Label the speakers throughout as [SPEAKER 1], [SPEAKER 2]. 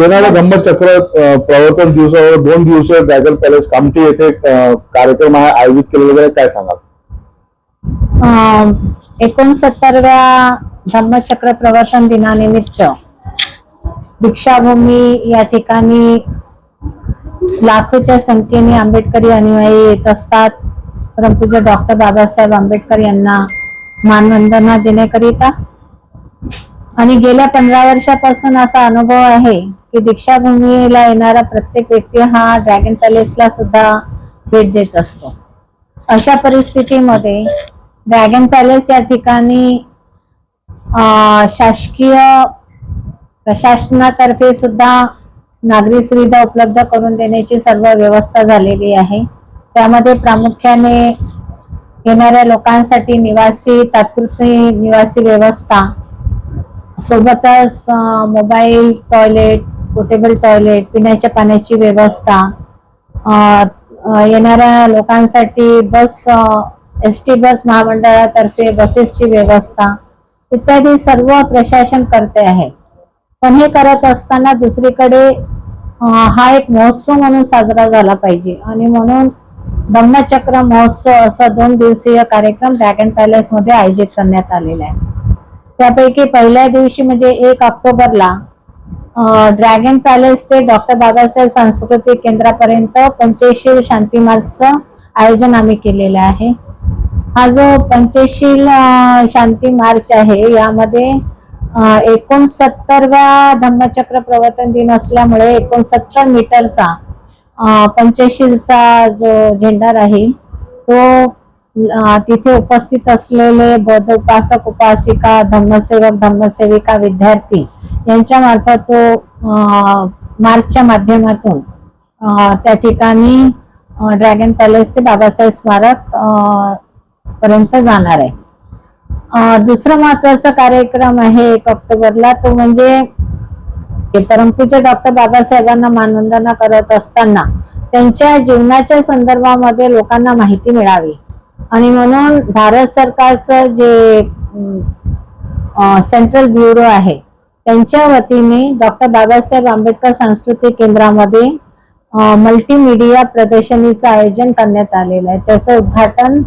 [SPEAKER 1] येणाऱ्या धम्मचक्र चक्र प्रवर्तन दिवसावर दोन दिवसीय ड्रॅगन पॅलेस कामठी येथे कार्यक्रम आयोजित केलेला वगैरे काय सांगाल?
[SPEAKER 2] एकोणसत्तरव्या धम्मचक्र प्रवर्तन दिनानिमित्त दीक्षाभूमी या ठिकाणी लाखोच्या संख्येने आंबेडकरी अनुयायी येत असतात. परमपूज्य डॉक्टर बाबासाहेब आंबेडकर यांना मानवंदना देण्याकरिता. आणि गेल्या पंधरा वर्षापासून असा अनुभव आहे की दीक्षाभूमीला येणारा प्रत्येक व्यक्ती हा ड्रॅगन पॅलेसला सुद्धा भेट देत असतो. अशा परिस्थितीमध्ये ड्रॅगन पॅलेस या ठिकाणी शासकीय प्रशासनातर्फे सुद्धा नागरी सुविधा उपलब्ध करून देण्याची सर्व व्यवस्था झालेली आहे. त्यामध्ये प्रामुख्याने येणाऱ्या लोकांसाठी निवासी तात्पुरती निवासी व्यवस्था सोबतच मोबाईल टॉयलेट पोर्टेबल टॉयलेट पिण्याच्या पाण्याची व्यवस्था येणाऱ्या लोकांसाठी बस एस टी बस महामंडळातर्फे बसेसची व्यवस्था इत्यादी सर्व प्रशासन करते आहे. पण हे करत असताना दुसरीकडे हा एक महोत्सव म्हणून साजरा झाला पाहिजे. आणि म्हणून धम्मचक्र महोत्सव असा दोन दिवसीय कार्यक्रम ड्रॅगन पॅलेसमध्ये आयोजित करण्यात आलेला आहे. त्यापैकी पहिल्या दिवशी म्हणजे एक ऑक्टोबरला ड्रॅगन पॅलेस ते डॉक्टर बाबासाहेब सांस्कृतिक केंद्रापर्यंत पंचशील शांती मार्चचं आयोजन आम्ही केलेलं आहे. हा जो पंचशील शांती मार्च आहे यामध्ये अं, एकोणसत्तरव्या धम्मचक्र प्रवर्तन दिन असल्यामुळे एकोणसत्तर मीटरचा पंचशीलचा जो झेंडा राहील तो तिथे उपस्थित असलेले बौद्ध उपासक उपासिका धम्मसेवक धम्मसेविका विद्यार्थी यांच्या मार्फत तो मार्चच्या माध्यमातून त्या ठिकाणी ड्रॅगन पॅलेस ते बाबासाहेब स्मारक पर्यंत जाणार आहे. दुसरा महत्त्वाचा कार्यक्रम आहे एक ऑक्टोबरला. तो म्हणजे ते परमपूज्य डॉक्टर बाबासाहेबांना मानवंदना करत असताना त्यांच्या जीवनाच्या संदर्भामध्ये लोकांना माहिती मिळावी. आणि म्हणून भारत सरकारचं जे सेंट्रल ब्युरो आहे त्यांच्या वतीने डॉक्टर बाबासाहेब आंबेडकर सांस्कृतिक केंद्रामध्ये मल्टीमीडिया प्रदर्शनीचं आयोजन करण्यात आलेलं आहे. त्याचं उद्घाटन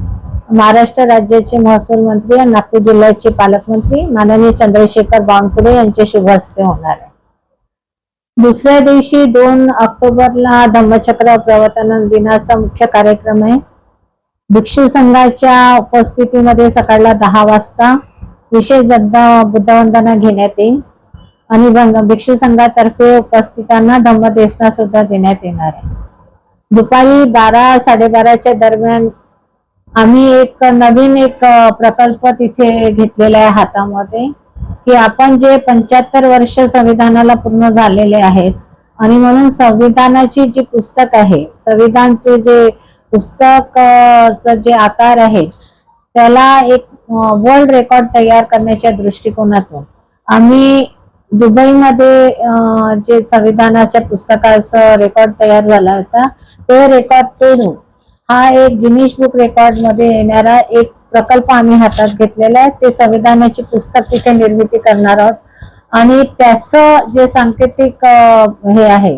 [SPEAKER 2] महाराष्ट्र राज्याचे महसूल मंत्री आणि नागपूर जिल्ह्याचे पालकमंत्री माननीय चंद्रशेखर बावनकुळे यांचे शुभ हस्ते होणार आहे. दुसऱ्या दिवशी दोन ऑक्टोबरला धम्मचक्र प्रवर्तन दिनाचा मुख्य कार्यक्रम आहे. भिक्षू संघाच्या उपस्थितीमध्ये सकाळला दहा वाजता विशेष बुद्ध बुद्धवंदना घेण्यात येईल. आणि भिक्षू संघातर्फे उपस्थितांना धम्मदेशना सुद्धा देण्यात येणार आहे. दुपारी बारा साडेबाराच्या दरम्यान आम्ही एक नवीन एक प्रकल्प तिथे घेतलेला आहे हातामध्ये की आपण जे पंच्याहत्तर वर्ष संविधानाला पूर्ण झालेले आहेत आणि म्हणून संविधानाची जी पुस्तक आहे संविधानचे जे पुस्तक जे आकार आहे त्याला एक वर्ल्ड रेकॉर्ड तयार करण्याच्या दृष्टिकोनातून आम्ही दुबईमध्ये जे संविधानाच्या पुस्तकाचं रेकॉर्ड तयार झाला होता तो रेकॉर्ड तोडून हा एक गिनीश बुक रेकॉर्डमध्ये येणारा एक प्रकल्प आम्ही हातात घेतलेला आहे. ते संविधानाची पुस्तक तिथे निर्मिती करणार आहोत. आणि त्याचं जे सांकेतिक हे आहे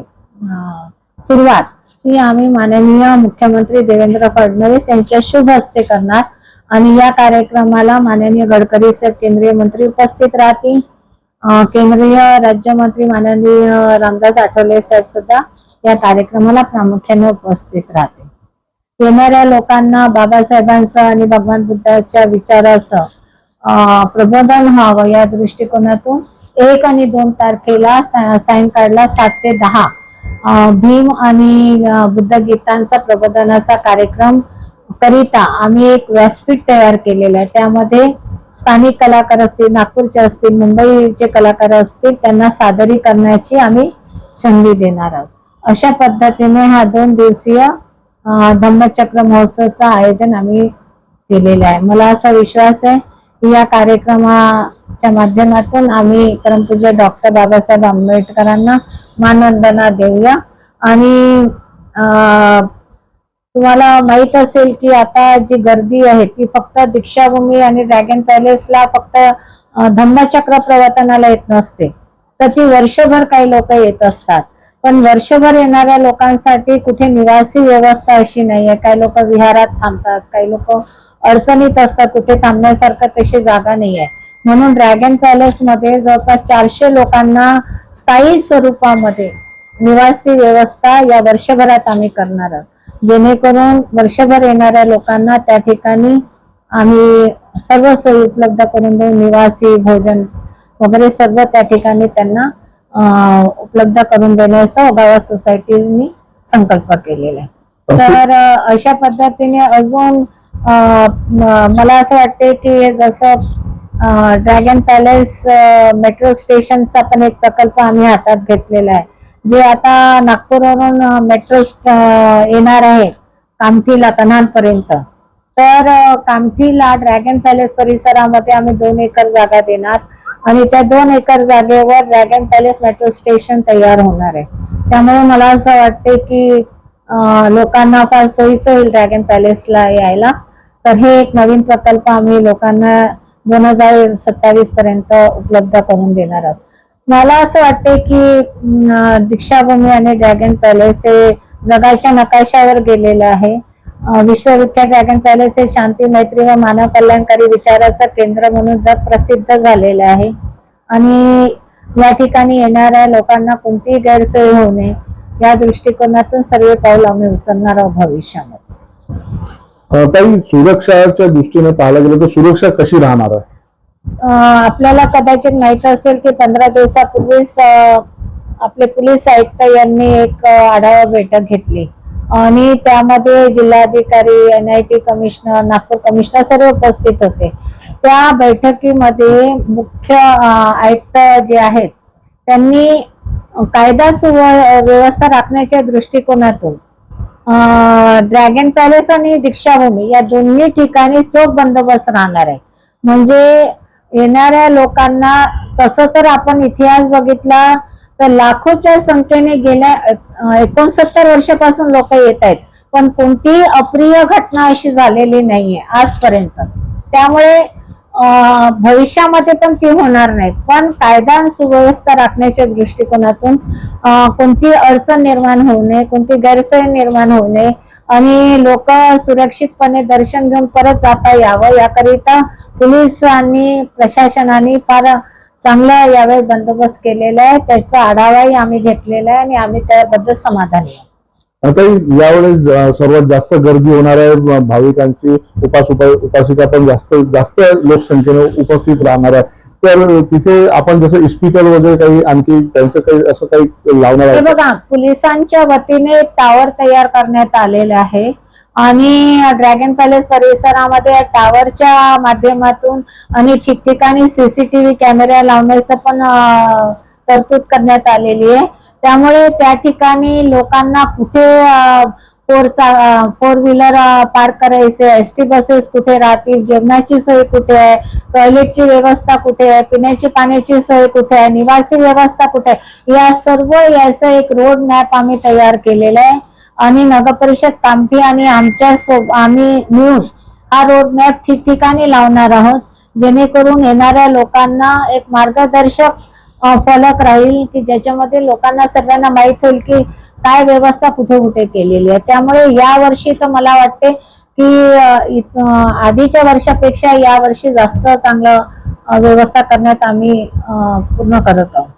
[SPEAKER 2] सुरुवात ती आम्ही माननीय मुख्यमंत्री देवेंद्र फडणवीस यांच्या शुभ हस्ते करणार. आणि या कार्यक्रमाला माननीय गडकरी साहेब केंद्रीय मंत्री उपस्थित राहतील. केंद्रीय राज्यमंत्री माननीय रामदास आठवले साहेब सुद्धा या कार्यक्रमाला प्रामुख्याने उपस्थित राहतील. येणाऱ्या लोकांना बाबासाहेबांचं आणि भगवान बुद्धाच्या विचाराचं प्रबोधन व्हावं या दृष्टिकोनातून एक आणि दोन तारखेला सायंकाळला सात ते दहा. भीम आणि बुद्ध गीतांचा प्रबोधनाचा कार्यक्रम करिता आम्ही एक व्यासपीठ तयार केलेलं आहे. त्यामध्ये स्थानिक कलाकार असतील नागपूरचे असतील मुंबईचे कलाकार असतील त्यांना सादरीकरणाची आम्ही संधी देणार आहोत. अशा पद्धतीने हा दोन दिवसीय धम्मचक्र महोत्सवचं आयोजन आम्ही केलेलं आहे. मला असा विश्वास आहे या कार्यक्रमाच्या माध्यमातून आम्ही परमपूज्य डॉक्टर बाबासाहेब आंबेडकरांना मानवंदना देऊया. आणि तुम्हाला माहीत असेल की आता जी गर्दी आहे ती फक्त दीक्षाभूमी आणि ड्रॅगन पॅलेसला फक्त धम्मचक्र प्रवर्तनाला येत नसते. तर ती वर्षभर काही लोक येत असतात. पण वर्षभर येणाऱ्या लोकांसाठी कुठे निवासी व्यवस्था अशी नाही आहे काही लोक विहारात थांबतात काही लोक अडचणीत असतात कुठे थांबण्यासारखं तशी जागा नाही आहे म्हणून ड्रॅगन पॅलेस मध्ये जवळपास चारशे लोकांना स्थायी स्वरूपामध्ये निवासी व्यवस्था या वर्षभरात आम्ही करणार आहोत. जेणेकरून वर्षभर येणाऱ्या लोकांना त्या ठिकाणी आम्ही सर्व सोयी उपलब्ध करून देऊ निवासी भोजन वगैरे सर्व त्या ठिकाणी त्यांना उपलब्ध करून देण्याचा गावा सोसायटीनी संकल्प केलेला आहे. तर अशा पद्धतीने अजून मला असं वाटते की जसं ड्रॅगन पॅलेस मेट्रो स्टेशनचा पण एक प्रकल्प आम्ही हातात घेतलेला आहे. जे आता नागपूरवरून मेट्रो येणार आहे कामठीला कन्हानपर्यंत तर कामठीला ड्रॅगन पॅलेस परिसरामध्ये आम्ही दोन एकर जागा देणार आणि त्या दोन एकर जागेवर ड्रॅगन पॅलेस मेट्रो स्टेशन तयार होणार आहे. त्यामुळे मला असं वाटते की लोकांना फार सोयीचं होईल ड्रॅगन पॅलेसला यायला. तर हे एक नवीन प्रकल्प आम्ही लोकांना दोन हजार सत्तावीस पर्यंत उपलब्ध करून देणार आहोत. मला असं वाटते की दीक्षाभूमी आणि ड्रॅगन पॅलेस हे जगाच्या नकाशावर गेलेलं आहे. विश्वविख्यात ड्रॅगन पॅलेस हे शांती मैत्री व मानव कल्याणकारी विचाराचं केंद्र म्हणून जग प्रसिद्ध झालेलं आहे. आणि या ठिकाणी येणाऱ्या लोकांना कोणतीही गैरसोय होऊ नये या दृष्टिकोनातून सर्व पाऊल आम्ही उचलणार आहोत भविष्यामध्ये.
[SPEAKER 1] काही सुरक्षाच्या दृष्टीने पाहायला गेलं तर सुरक्षा कशी राहणार आहे?
[SPEAKER 2] आपल्याला कदाचित माहीत असेल की पंधरा दिवसापूर्वीच आपले पोलीस आयुक्त यांनी एक आढावा बैठक घेतली. आणि त्यामध्ये जिल्हाधिकारी N I T commissioner Nagpur commissioner सर्व उपस्थित होते. त्या बैठकीमध्ये मुख्य आयुक्त जे आहेत त्यांनी कायदा सुव्यवस्था राखण्याच्या दृष्टिकोनातून ड्रॅगन पॅलेस आणि दीक्षाभूमी या दोन्ही ठिकाणी चोख बंदोबस्त राहणार आहे. म्हणजे येणाऱ्या लोकांना तसं तर आपण इतिहास बघितला तर लाखोच्या संख्येने गेल्या एकोणसत्तर वर्षापासून लोक येत आहेत. पण कोणतीही अप्रिय घटना अशी झालेली नाहीये आजपर्यंत. त्यामुळे भविष्यामध्ये पण ती होणार नाही पण कायदा आणि सुव्यवस्था राखण्याच्या दृष्टिकोनातून कोणती अडचण निर्माण होऊ नये कोणती गैरसोय निर्माण होऊ नये आणि लोक सुरक्षितपणे दर्शन घेऊन परत जाता यावं याकरिता पोलीस आणि प्रशासनाने फार चांगला यावेळेस बंदोबस्त केलेला आहे. त्याचा आढावाही आम्ही घेतलेला आहे आणि आम्ही त्याबद्दल समाधानी आहे.
[SPEAKER 1] आता यावेळेस सर्वात जास्त गर्दी होणार आहे भाविकांची उपास उपासिका पण जास्त जास्त लोकसंख्येने उपस्थित राहणार आहे तर तिथे आपण जसं इस्पितळ वगैरे काही आणखी त्यांचं काही असं काही लावणार
[SPEAKER 2] हे
[SPEAKER 1] आहे?
[SPEAKER 2] बघा पोलिसांच्या वतीने टावर तयार करण्यात आलेला आहे आणि ड्रॅगन पॅलेस परिसरामध्ये या टावरच्या माध्यमातून आणि ठिकठिकाणी सीसीटीव्ही कॅमेरा लावण्याचं पण अं, तरतूद करण्यात आलेली आहे त्यामुळे त्या ठिकाणी लोकांना कुठे फोर फोर व्हीलर पार्क करायचे एस टी बसेस कुठे राहतील जेवणाची सोय कुठे आहे टॉयलेटची व्यवस्था कुठे आहे पिण्याची पाण्याची सोय कुठे आहे निवासी व्यवस्था कुठे आहे या सर्व याचं एक रोड मॅप आम्ही तयार केलेला आहे. आणि नगर परिषद कामठी आणि आमच्या सोब आम्ही मिळून हा रोड मॅप ठिकठिकाणी लावणार आहोत. जेणेकरून येणाऱ्या लोकांना एक मार्गदर्शक फलक राहील की ज्याच्यामध्ये लोकांना सगळ्यांना माहीत होईल की काय व्यवस्था कुठे कुठे केलेली आहे. त्यामुळे या वर्षी तर मला वाटते की आधीच्या वर्षापेक्षा या वर्षी जास्त चांगलं व्यवस्था करण्यात आम्ही पूर्ण करत आहोत.